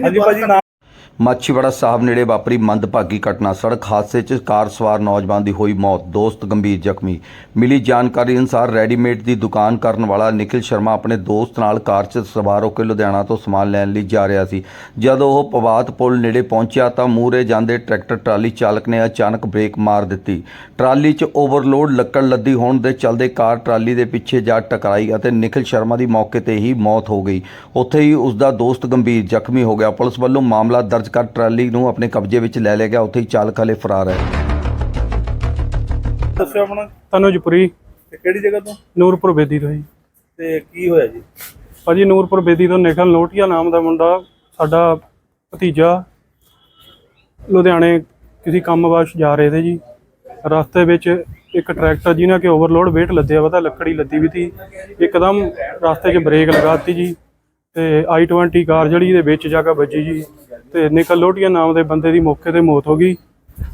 ਪੱਜੀ ਨਾ ਮਾਛੀਵਾੜਾ ਸਾਹਿਬ ਨੇੜੇ ਵਾਪਰੀ ਮੰਦਭਾਗੀ ਘਟਨਾ। ਸੜਕ ਹਾਦਸੇ 'ਚ ਕਾਰ ਸਵਾਰ ਨੌਜਵਾਨ ਦੀ ਹੋਈ ਮੌਤ। ਦੋਸਤ ਗੰਭੀਰ ਜ਼ਖਮੀ। ਮਿਲੀ ਜਾਣਕਾਰੀ ਅਨੁਸਾਰ ਰੈਡੀਮੇਡ ਦੀ ਦੁਕਾਨ ਕਰਨ ਵਾਲਾ ਨਿਖਿਲ ਸ਼ਰਮਾ ਆਪਣੇ ਦੋਸਤ ਨਾਲ ਕਾਰ 'ਚ ਸਵਾਰ ਹੋ ਕੇ ਲੁਧਿਆਣਾ ਤੋਂ ਸਮਾਨ ਲੈਣ ਲਈ ਜਾ ਰਿਹਾ ਸੀ। ਜਦੋਂ ਉਹ ਪਵਾਤ ਪੁਲ ਨੇੜੇ ਪਹੁੰਚਿਆ ਤਾਂ ਮੂਹਰੇ ਜਾਂਦੇ ਟਰੈਕਟਰ ਟਰਾਲੀ ਚਾਲਕ ਨੇ ਅਚਾਨਕ ਬ੍ਰੇਕ ਮਾਰ ਦਿੱਤੀ। ਟਰਾਲੀ 'ਚ ਓਵਰਲੋਡ ਲੱਕੜ ਲੱਦੀ ਹੋਣ ਦੇ ਚਲਦੇ ਕਾਰ ਟਰਾਲੀ ਦੇ ਪਿੱਛੇ ਜਾ ਟਕਰਾਈ ਅਤੇ ਨਿਖਿਲ ਸ਼ਰਮਾ ਦੀ ਮੌਕੇ ਤੇ ਹੀ ਮੌਤ ਹੋ ਗਈ। ਉੱਥੇ ਹੀ ਉਸ ਦਾ ਦੋਸਤ ਗੰਭੀਰ ਜ਼ਖਮੀ ਹੋ ਗਿਆ। ਪੁਲਿਸ ਵੱਲੋਂ ਮਾਮਲਾ ਦਰਜ ਕਰ ਟਰਾਲੀ ਨੂੰ ਆਪਣੇ ਕਬਜ਼ੇ ਵਿੱਚ ਲੈ ਲਿਆ ਗਿਆ ਉੱਥੇ ਹੀ ਚਾਲਕ ਹਲੇ ਫਰਾਰ ਹੈ। ਦੱਸਿਓ ਆਪਣਾ। ਤਨੁਜਪੁਰੀ। ਤੇ ਕਿਹੜੀ ਜਗ੍ਹਾ ਤੋਂ? ਨੂਰਪੁਰ ਬੇਦੀ ਤੋਂ ਜੀ। ਤੇ ਕੀ ਹੋਇਆ ਜੀ? ਭਾਜੀ ਨੂਰਪੁਰ ਬੇਦੀ ਤੋਂ ਨਿਖਲ ਲੋਟੀਆ ਨਾਮ ਦਾ ਮੁੰਡਾ ਸਾਡਾ ਭਤੀਜਾ। ਲੁਧਿਆਣੇ ਕਿਸੇ ਕੰਮ ਵਾਸ਼ ਜਾ ਰਹੇ ਤੇ ਜੀ। ਰਸਤੇ ਵਿੱਚ ਇੱਕ ਟਰੈਕਟਰ ਜਿਹਨਾਂ ਕਿ ਓਵਰਲੋਡ weight ਲੱਦਿਆ ਵਾ ਤਾਂ ਲੱਕੜੀ ਲੱਦੀ ਵੀ ਤੀ। ਇੱਕਦਮ ਰਸਤੇ 'ਚ ਬ੍ਰੇਕ ਲਗਾਤੀ ਜੀ। ਤੇ i20 ਕਾਰ ਜਿਹੜੀ ਇਹਦੇ ਵਿੱਚ ਜਾ ਕੇ ਵੱਜੀ ਜੀ। ਤੇ ਨਿਕਲ ਲੋਟੀਆ ਨਾਮ ਦੇ ਬੰਦੇ ਦੀ ਮੌਕੇ ਤੇ ਮੌਤ ਹੋ ਗਈ।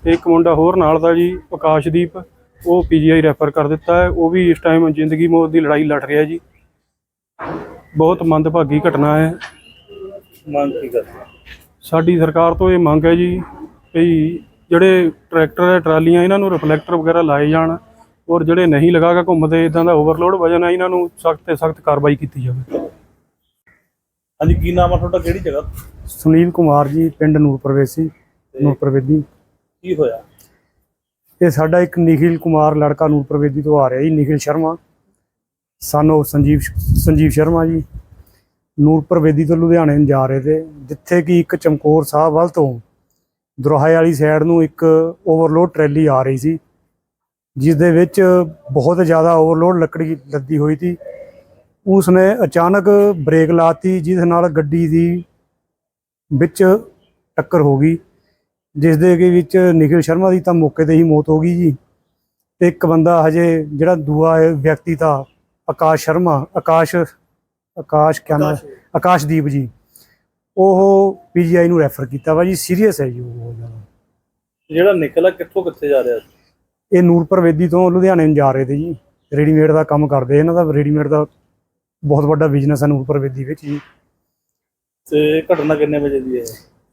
ਤੇ ਇੱਕ ਮੁੰਡਾ ਹੋਰ ਨਾਲ ਦਾ ਜੀ ਆਕਾਸ਼ਦੀਪ ਉਹ ਪੀਜੀਆਈ ਰੈਫਰ ਕਰ ਦਿੱਤਾ ਹੈ। ਉਹ ਵੀ ਇਸ ਟਾਈਮ ਜ਼ਿੰਦਗੀ ਮੌਤ ਦੀ ਲੜਾਈ ਲੜ ਰਿਹਾ ਜੀ। ਬਹੁਤ ਮੰਦਭਾਗੀ ਘਟਨਾ ਹੈ। ਮੰਗ ਕੀ ਕਰਦੇ ਸਾਡੀ ਸਰਕਾਰ ਤੋਂ ਇਹ ਮੰਗ ਹੈ ਜੀ ਵੀ ਜਿਹੜੇ ਟਰੈਕਟਰ ਹੈ ਟਰਾਲੀਆਂ ਇਹਨਾਂ ਨੂੰ ਰਿਫਲੈਕਟਰ ਵਗੈਰਾ ਲਾਏ ਜਾਣ ਔਰ ਜਿਹੜੇ ਨਹੀਂ ਲਗਾ ਕੇ ਘੁੰਮਦੇ ਇਦਾਂ ਦਾ ਓਵਰਲੋਡ ਵਜਨ ਹੈ ਇਹਨਾਂ ਨੂੰ ਸਖਤ ਤੇ ਸਖਤ ਕਾਰਵਾਈ ਕੀਤੀ ਜਾਵੇ। ਹਾਂਜੀ ਕੀ ਨਾਮ ਆ ਤੁਹਾਡਾ? ਕਿਹੜੀ ਜਗ੍ਹਾ? ਸੁਨੀਲ ਕੁਮਾਰ ਜੀ ਪਿੰਡ ਨੂਰਪੁਰ ਵੇਸੀ ਨੂਰਪੁਰ ਵੇਦੀ ਕੀ ਹੋਇਆ? ਇਹ ਸਾਡਾ ਇੱਕ ਨਿਖਿਲ ਕੁਮਾਰ ਲੜਕਾ ਨੂਰਪੁਰ ਵੇਦੀ ਤੋਂ ਆ ਰਿਹਾ ਜੀ ਨਿਖਿਲ ਸ਼ਰਮਾ। ਸਾਨੂੰ ਸੰਜੀਵ ਸੰਜੀਵ ਸ਼ਰਮਾ ਜੀ। ਨੂਰਪੁਰ ਵੇਦੀ ਤੋਂ ਲੁਧਿਆਣੇ ਨੂੰ ਜਾ ਰਹੇ ਤੇ ਜਿੱਥੇ ਕਿ ਇੱਕ ਚਮਕੌਰ ਸਾਹਿਬ ਵੱਲ ਤੋਂ ਦੁਰਾਹੇ ਵਾਲੀ ਸਾਈਡ ਨੂੰ ਇੱਕ ਓਵਰਲੋਡ ਟਰੈਲੀ ਆ ਰਹੀ ਸੀ ਜਿਸ ਦੇ ਵਿੱਚ ਬਹੁਤ ਜ਼ਿਆਦਾ ਓਵਰਲੋਡ ਲੱਕੜੀ ਲੱਦੀ ਹੋਈ ਸੀ। ਉਸ ਨੇ ਅਚਾਨਕ ਬ੍ਰੇਕ ਲਾਤੀ ਜਿਸ ਨਾਲ ਗੱਡੀ ਦੀ ਵਿੱਚ ਟੱਕਰ ਹੋ ਗਈ ਜਿਸ ਦੇ ਕੇ ਵਿੱਚ ਨਿਖਿਲ ਸ਼ਰਮਾ ਦੀ ਤਾਂ ਮੌਕੇ ਤੇ ਹੀ ਮੌਤ ਹੋ ਗਈ ਜੀ। ਤੇ ਇੱਕ ਬੰਦਾ ਹਜੇ ਜਿਹੜਾ ਦੂਆ ਵਿਅਕਤੀ ਤਾਂ ਆਕਾਸ਼ ਸ਼ਰਮਾ ਆਕਾਸ਼ ਆਕਾਸ਼ ਕਿਆ ਨਾਮ? ਆਕਾਸ਼ਦੀਪ ਜੀ। ਉਹ ਪੀਜੀਆਈ ਨੂੰ ਰੈਫਰ ਕੀਤਾ ਵਾ ਜੀ ਸੀਰੀਅਸ ਹੈ ਜੀ ਉਹ ਜ਼ਿਆਦਾ। ਜਿਹੜਾ ਨਿਕਲਾ ਕਿੱਥੋਂ ਕਿੱਥੇ ਜਾ ਰਿਹਾ ਸੀ? ਇਹ ਨੂਰਪੁਰ ਵੇਦੀ ਤੋਂ ਲੁਧਿਆਣੇ ਨੂੰ ਜਾ ਰਹੇ ਤੇ ਜੀ। ਰੈਡੀਮੇਡ ਦਾ ਕੰਮ ਕਰਦੇ ਇਹਨਾਂ ਦਾ ਰੈਡੀਮੇਡ ਦਾ ਬਹੁਤ ਵੱਡਾ ਬਿਜ਼ਨਸ ਹੈ ਨੂਰਪੁਰ ਵੇਦੀ ਵਿੱਚ ਜੀ। ਤੇ ਘਟਨਾ ਕਿੰਨੇ ਵਜੇ ਦੀ ਹੈ?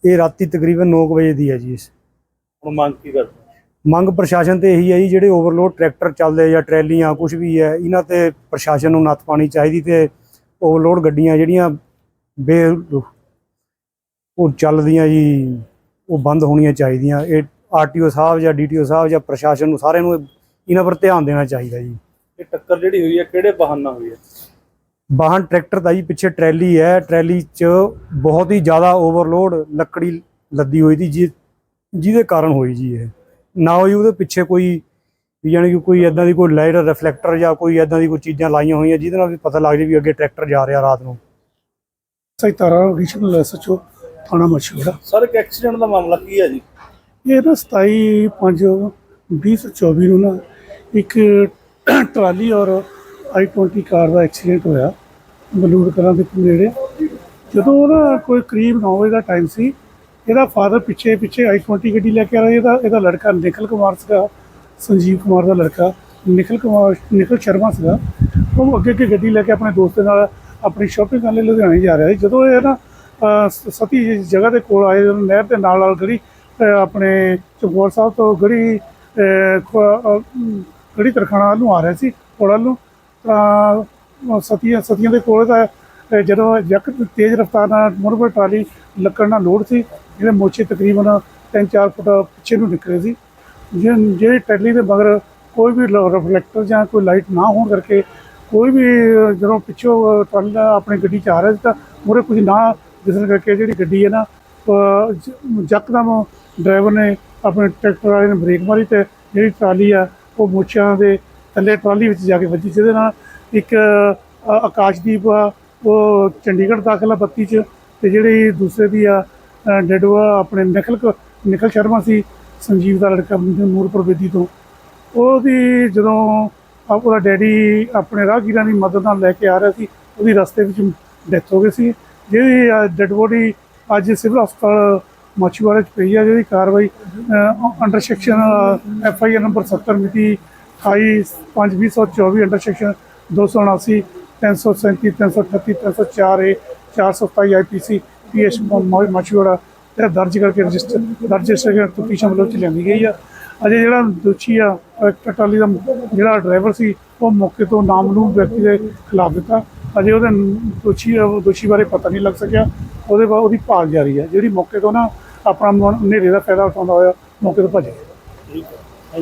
ਇਹ ਰਾਤੀ ਤਕਰੀਬਨ 9 ਵਜੇ ਦੀ ਹੈ ਜੀ ਹੁਣ ਮੰਗ ਕੀ ਕਰਦੇ? ਮੰਗ ਪ੍ਰਸ਼ਾਸਨ ਤੇ ਇਹੀ ਹੈ ਜੀ ਜਿਹੜੇ ਓਵਰਲੋਡ ਟਰੈਕਟਰ ਚੱਲਦੇ ਜਾਂ ਟਰੈਲੀਆਂ ਕੁਝ ਵੀ ਹੈ ਇਹਨਾਂ ਤੇ ਪ੍ਰਸ਼ਾਸਨ ਨੂੰ ਨੱਥ ਪਾਣੀ ਚਾਹੀਦੀ ਤੇ ਓਵਰਲੋਡ ਗੱਡੀਆਂ ਜਿਹੜੀਆਂ ਬੇ ਉਹ ਚੱਲਦੀਆਂ ਜੀ ਉਹ ਬੰਦ ਹੋਣੀਆਂ ਚਾਹੀਦੀਆਂ। ਇਹ ਆਰਟੀਓ ਸਾਹਿਬ ਜਾਂ ਡੀਟੀਓ ਸਾਹਿਬ ਜਾਂ ਪ੍ਰਸ਼ਾਸਨ ਨੂੰ ਸਾਰਿਆਂ ਨੂੰ ਇਹਨਾਂ ਪਰ ਧਿਆਨ ਦੇਣਾ ਚਾਹੀਦਾ ਜੀ। ਇਹ ਟੱਕਰ ਜਿਹੜੀ ਹੋਈ ਹੈ ਕਿਹੜੇ ਨਾਲ ਹੋਈ ਹੈ? ਵਾਹਨ ਟਰੈਕਟਰ ਦਾ ਜੀ ਪਿੱਛੇ ਟਰੈਲੀ ਹੈ ਟਰੈਲੀ 'ਚ ਬਹੁਤ ਹੀ ਜ਼ਿਆਦਾ ਓਵਰਲੋਡ ਲੱਕੜੀ ਲੱਦੀ ਹੋਈ ਸੀ ਜਿ- ਜਿਹਦੇ ਕਾਰਨ ਹੋਈ ਜੀ ਇਹ। ਨਾ ਹੋਈ ਉਹਦੇ ਪਿੱਛੇ ਕੋਈ ਯਾਨੀ ਕਿ ਕੋਈ ਐਦਾਂ ਦੀ ਕੋਈ ਲਾਈਟ ਰਿਫਲੈਕਟਰ ਜਾਂ ਕੋਈ ਐਦਾਂ ਦੀ ਕੋਈ ਚੀਜ਼ਾਂ ਲਾਈਆਂ ਹੋਈਆਂ ਜਿਹਦੇ ਨਾਲ ਵੀ ਪਤਾ ਲੱਗ ਜੇ ਵੀ ਅੱਗੇ ਟਰੈਕਟਰ ਜਾ ਰਿਹਾ ਰਾਤ ਨੂੰ। ਸਹੀ ਤਰ੍ਹਾਂ ਐਡੀਸ਼ਨਲ ਐਸਐਚਓ ਥਾਣਾ ਮਛੂੜਾ ਸਰ ਇੱਕ ਐਕਸੀਡੈਂਟ ਦਾ ਮਾਮਲਾ ਕੀ ਹੈ ਜੀ? ਇਹ ਨਾ 27 5 2024 ਨੂੰ ਨਾ ਇੱਕ ਟਰਾਲੀ ਔਰ i20 ਕਾਰ ਦਾ ਐਕਸੀਡੈਂਟ ਹੋਇਆ। ਬਲੂਰ ਕਲਾਂ ਦੇ ਨੇੜੇ। ਜਦੋਂ ਨਾ ਕੋਈ ਕਰੀਬ 9 ਵਜੇ ਦਾ ਟਾਈਮ ਸੀ ਇਹਦਾ ਫਾਦਰ ਪਿੱਛੇ ਪਿੱਛੇ i20 ਗੱਡੀ ਲੈ ਕੇ ਆ ਰਿਹਾ ਇਹਦਾ ਇਹਦਾ ਲੜਕਾ ਨਿਖਲ ਕੁਮਾਰ ਸੀਗਾ ਸੰਜੀਵ ਕੁਮਾਰ ਦਾ ਲੜਕਾ। ਨਿਖਲ ਕੁਮਾਰ ਨਿਖਲ ਸ਼ਰਮਾ ਸੀਗਾ। ਉਹ ਅੱਗੇ ਅੱਗੇ ਗੱਡੀ ਲੈ ਕੇ ਆਪਣੇ ਦੋਸਤ ਦੇ ਨਾਲ ਆਪਣੀ ਸ਼ਾਪਿੰਗ ਕਰਨ ਲਈ ਲੁਧਿਆਣੇ ਜਾ ਰਿਹਾ ਸੀ। ਜਦੋਂ ਇਹ ਨਾ ਸਤੀ ਜਿਸ ਜਗ੍ਹਾ ਦੇ ਕੋਲ ਆਏ ਨਹਿਰ ਦੇ ਨਾਲ ਨਾਲ ਗੜੀ ਆਪਣੇ ਚਮਕੌਰ ਸਾਹਿਬ ਤੋਂ ਗੜੀ ਅਹ, ਗੜੀ ਤਰਖਾਣਾ ਵੱਲ ਨੂੰ ਆ ਰਿਹਾ ਸੀ ਕੋਲ ਨੂੰ ਤਾਂ ਸਤੀਆਂ ਸਤੀਆਂ ਦੇ ਕੋਲ ਤਾਂ ਜਦੋਂ ਜੱਕ ਤੇਜ਼ ਰਫ਼ਤਾਰ ਨਾਲ ਮੁਰਬਰ ਟਰਾਲੀ ਲੱਕੜ ਨਾਲ ਲੋਡ ਸੀ ਜਿਹੜੇ ਮੋਚੇ ਤਕਰੀਬਨ 3-4 ਫੁੱਟ ਪਿੱਛੇ ਨੂੰ ਨਿਕਲੇ ਸੀ। ਜੇ ਜਿਹੜੀ ਟਰੈਲੀ ਦੇ ਮਗਰ ਕੋਈ ਵੀ ਰਿਫਲੈਕਟਰ ਜਾਂ ਕੋਈ ਲਾਈਟ ਨਾ ਹੋਣ ਕਰਕੇ ਕੋਈ ਵੀ ਜਦੋਂ ਪਿੱਛੋਂ ਅਹ, ਟਰਾਲੀ ਆਪਣੀ ਗੱਡੀ ਚ ਆ ਰਿਹਾ ਸੀ ਤਾਂ ਮੂਹਰੇ ਕੁਝ ਨਾ ਦਿਸਣ ਕਰਕੇ ਜਿਹੜੀ ਗੱਡੀ ਹੈ ਨਾ ਅਹ, ਯਕਦਮ ਡਰਾਈਵਰ ਨੇ ਆਪਣੇ ਟਰੈਕਟਰ ਵਾਲੇ ਨੇ ਬ੍ਰੇਕ ਮਾਰੀ ਤੇ ਜਿਹੜੀ ਟਰਾਲੀ ਆ ਉਹ ਮੋਚਿਆਂ ਦੇ ਥੱਲੇ ਟਰਾਲੀ ਵਿੱਚ ਜਾ ਕੇ ਵੱਜੀ ਜਿਹਦੇ ਨਾਲ ਇੱਕ ਆਕਾਸ਼ਦੀਪ ਆ, ਉਹ ਚੰਡੀਗੜ੍ਹ ਦਾਖਲਾ ਬੱਤੀ ਚ, ਤੇ ਜਿਹੜੀ ਦੂਸਰੇ ਦੀ ਆ ਡੈਡਵਾ ਆਪਣੇ ਨਿਖਲ ਕ- ਸ਼ਰਮਾ ਸੀ, ਸੰਜੀਵ ਦਾ ਲੜਕਾ ਨੂਰਪੁਰ ਬੇਦੀ ਤੋਂ। ਉਹਦੀ ਜਦੋਂ ਉਹਦਾ ਡੈਡੀ ਆਪਣੇ ਰਾਹਗੀਰਾਂ ਦੀ ਮਦਦ ਨਾਲ ਲੈ ਕੇ ਆ ਰਿਹਾ ਸੀ, ਉਹਦੀ ਰਸਤੇ ਵਿੱਚ ਡੈਥ ਹੋ ਗਈ ਸੀ। ਜਿਹਦੀ ਡੈਡ ਬੋਡੀ ਅੱਜ ਸਿਵਲ ਹਸਪਤਾਲ ਮਾਛੀਵਾੜੇ ਚ ਪਈ ਆ ਜਿਹਦੀ ਕਾਰਵਾਈ under section F I R number 70 ਮਿਤੀ 28 5 2024 under section 279 337 338 304 A 427 IPC PS Machhura ਤੇ ਦਰਜ ਕਰਕੇ ਰਜਿਸਟਰ, ਦਰਜ ਕਰਕੇ ਤਫਤੀਸ਼ ਅਮਲ ਵਿੱਚ ਲਿਆਂਦੀ ਗਈ ਆ। ਅਜੇ ਜਿਹੜਾ ਦੋਸ਼ੀ ਆ ਟਰੈਕਟਰ ਟਰਾਲੀ ਦਾ ਜਿਹੜਾ ਡਰਾਈਵਰ ਸੀ, ਉਹ ਮੌਕੇ ਤੋਂ ਨਾਮਲੂਮ ਵਿਅਕਤੀ ਦੇ ਖਿਲਾਫ ਦਿੱਤਾ। ਅਜੇ ਉਹਦੇ ਦੋਸ਼ੀ ਦੋਸ਼ੀ ਬਾਰੇ ਪਤਾ ਨਹੀਂ ਲੱਗ ਸਕਿਆ। ਉਹਦੇ ਬਾਅਦ ਉਹਦੀ ਭਾਲ ਜਾਰੀ ਹੈ ਜਿਹੜੀ ਮੌਕੇ ਤੋਂ ਨਾ ਆਪਣਾ ਮ- ਹਨੇਰੇ ਦਾ ਫਾਇਦਾ ਉਠਾਉਂਦਾ ਹੋਇਆ, ਮੌਕੇ ਤੋਂ ਭੱਜ ਗਿਆ ਠੀਕ ਹੈ